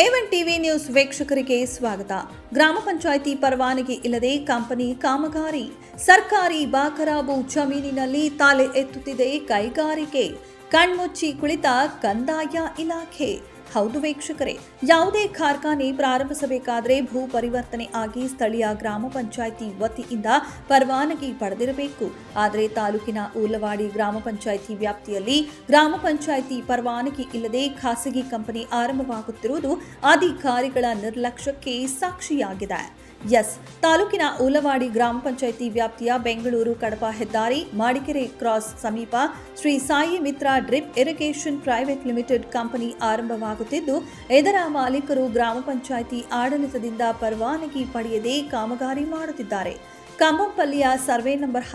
A one TV news ವೀಕ್ಷಕರಿಗೆ ಸ್ವಾಗತ. ಗ್ರಾಮ ಪಂಚಾಯಿತಿ ಪರವಾನಗಿ ಇಲ್ಲದೆ ಕಂಪನಿ ಕಾಮಗಾರಿ. ಸರ್ಕಾರಿ ಬಾಕರಾಬು ಜಮೀನಿನಲ್ಲಿ ತಲೆ ಎತ್ತುತ್ತಿದೆ ಕೈಗಾರಿಕೆ. ಕಣ್ಮುಚ್ಚಿ ಕುಳಿತ ಕಂದಾಯ ಇಲಾಖೆ. ಹೌದು ವೀಕ್ಷಕರೇ, ಯಾವುದೇ ಕಾರ್ಖಾನೆ ಪ್ರಾರಂಭಿಸಬೇಕಾದರೆ ಭೂ ಪರಿವರ್ತನೆ ಆಗಿ ಸ್ಥಳೀಯ ಗ್ರಾಮ ಪಂಚಾಯಿತಿ ವತಿಯಿಂದ ಪರವಾನಗಿ ಪಡೆದಿರಬೇಕು. ಆದರೆ ತಾಲೂಕಿನ ಊಲವಾಡಿ ಗ್ರಾಮ ಪಂಚಾಯಿತಿ ವ್ಯಾಪ್ತಿಯಲ್ಲಿ ಗ್ರಾಮ ಪಂಚಾಯಿತಿ ಪರವಾನಗಿ ಇಲ್ಲದೆ ಖಾಸಗಿ ಕಂಪನಿ ಆರಂಭವಾಗುತ್ತಿರುವುದು ಅಧಿಕಾರಿಗಳ ನಿರ್ಲಕ್ಷ್ಯಕ್ಕೆ ಸಾಕ್ಷಿಯಾಗಿದೆ. ಎಸ್. ತಾಲೂಕಿನ ಊಲವಾಡಿ ಗ್ರಾಮ ಪಂಚಾಯಿತಿ ವ್ಯಾಪ್ತಿಯ ಬೆಂಗಳೂರು ಕಡಪ ಹೆದ್ದಾರಿ, ಮಾಡಿಕೆರೆ ಕ್ರಾಸ್ ಸಮೀಪ Shri Sai Mitra drip irrigation private limited company ಆರಂಭವಾಗುತ್ತಿದ್ದು ಇದರ ಮಾಲೀಕರು ಗ್ರಾಮ ಪಂಚಾಯಿತಿ ಆಡಳಿತದಿಂದ ಪರವಾನಗಿ ಪಡೆಯದೇ ಕಾಮಗಾರಿ ಮಾಡುತ್ತಿದ್ದಾರೆ. ಕಂಬಂಪಲ್ಲಿಯ ಸರ್ವೆ ನಂಬರ್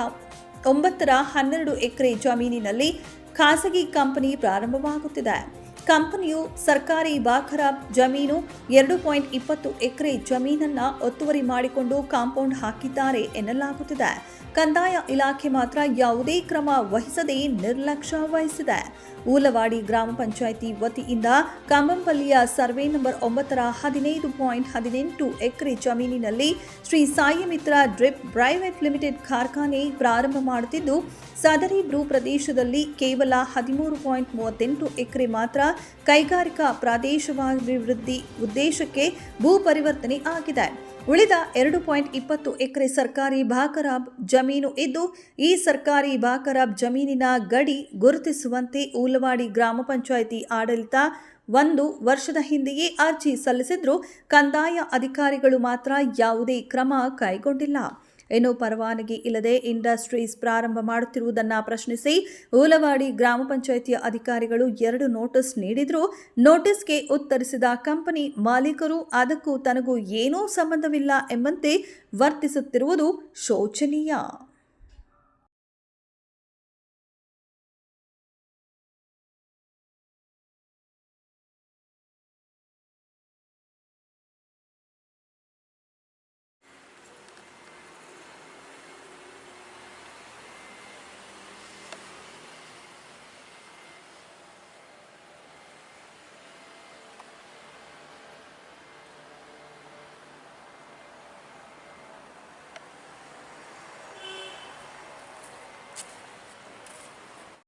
ಒಂಬತ್ತರ ಹನ್ನೆರಡು ಎಕರೆ ಜಮೀನಿನಲ್ಲಿ ಖಾಸಗಿ ಕಂಪನಿ ಪ್ರಾರಂಭವಾಗುತ್ತಿದೆ. ಕಂಪನಿಯು ಸರ್ಕಾರಿ ಬಾಖರಾಬ್ ಜಮೀನು ಎರಡು ಪಾಯಿಂಟ್ ಇಪ್ಪತ್ತು ಎಕರೆ ಜಮೀನನ್ನ ಒತ್ತುವರಿ ಮಾಡಿಕೊಂಡು ಕಾಂಪೌಂಡ್ ಹಾಕಿದ್ದಾರೆ ಎನ್ನಲಾಗುತ್ತಿದೆ. ಕಂದಾಯ ಇಲಾಖೆ ಮಾತ್ರ ಯಾವುದೇ ಕ್ರಮ ವಹಿಸದೆ ನಿರ್ಲಕ್ಷ್ಯ ವಹಿಸಿದೆ. ಊಲವಾಡಿ ಗ್ರಾಮ ಪಂಚಾಯಿತಿ ವತಿಯಿಂದ ಕಂಬಂಪಲ್ಲಿಯ ಸರ್ವೆ ನಂಬರ್ ಒಂಬತ್ತರ ಹದಿನೈದು ಪಾಯಿಂಟ್ ಹದಿನೆಂಟು ಎಕರೆ ಜಮೀನಿನಲ್ಲಿ Shri Sai Mitra drip private limited ಕಾರ್ಖಾನೆ ಪ್ರಾರಂಭ ಮಾಡುತ್ತಿದ್ದು, ಸದರಿ ಭೂ ಪ್ರದೇಶದಲ್ಲಿ ಕೇವಲ ಹದಿಮೂರು ಪಾಯಿಂಟ್ ಮೂವತ್ತೆಂಟು ಎಕರೆ ಮಾತ್ರ ಕೈಗಾರಿಕಾ ಪ್ರಾದೇಶಿಕಾಭಿವೃದ್ಧಿ ಉದ್ದೇಶಕ್ಕೆ ಭೂ ಪರಿವರ್ತನೆ ಆಗಿದೆ. ಉಳಿದ ಎರಡು ಪಾಯಿಂಟ್ ಇಪ್ಪತ್ತು ಎಕರೆ ಸರ್ಕಾರಿ ಬಾಕರಾಬ್ ಜಮೀನು ಇದ್ದು, ಈ ಸರ್ಕಾರಿ ಬಾಕರಾಬ್ ಜಮೀನಿನ ಗಡಿ ಗುರುತಿಸುವಂತೆ ಊಲವಾಡಿ ಗ್ರಾಮ ಪಂಚಾಯಿತಿ ಆಡಳಿತ ಒಂದು ವರ್ಷದ ಹಿಂದೆಯೇ ಅರ್ಜಿ ಸಲ್ಲಿಸಿದ್ರು ಕಂದಾಯ ಅಧಿಕಾರಿಗಳು ಮಾತ್ರ ಯಾವುದೇ ಕ್ರಮ ಕೈಗೊಂಡಿಲ್ಲ. ಇನ್ನು ಪರವಾನಗಿ ಇಲ್ಲದೆ ಇಂಡಸ್ಟ್ರೀಸ್ ಪ್ರಾರಂಭ ಮಾಡುತ್ತಿರುವುದನ್ನು ಪ್ರಶ್ನಿಸಿ ಊಲವಾಡಿ ಗ್ರಾಮ ಪಂಚಾಯಿತಿಯ ಅಧಿಕಾರಿಗಳು ಎರಡು ನೋಟಿಸ್ ನೀಡಿದ್ರು. ನೋಟಿಸ್ಗೆ ಉತ್ತರಿಸಿದ ಕಂಪನಿ ಮಾಲೀಕರು ಅದಕ್ಕೂ ತನಗೂ ಏನೂ ಸಂಬಂಧವಿಲ್ಲ ಎಂಬಂತೆ ವರ್ತಿಸುತ್ತಿರುವುದು ಶೋಚನೀಯ.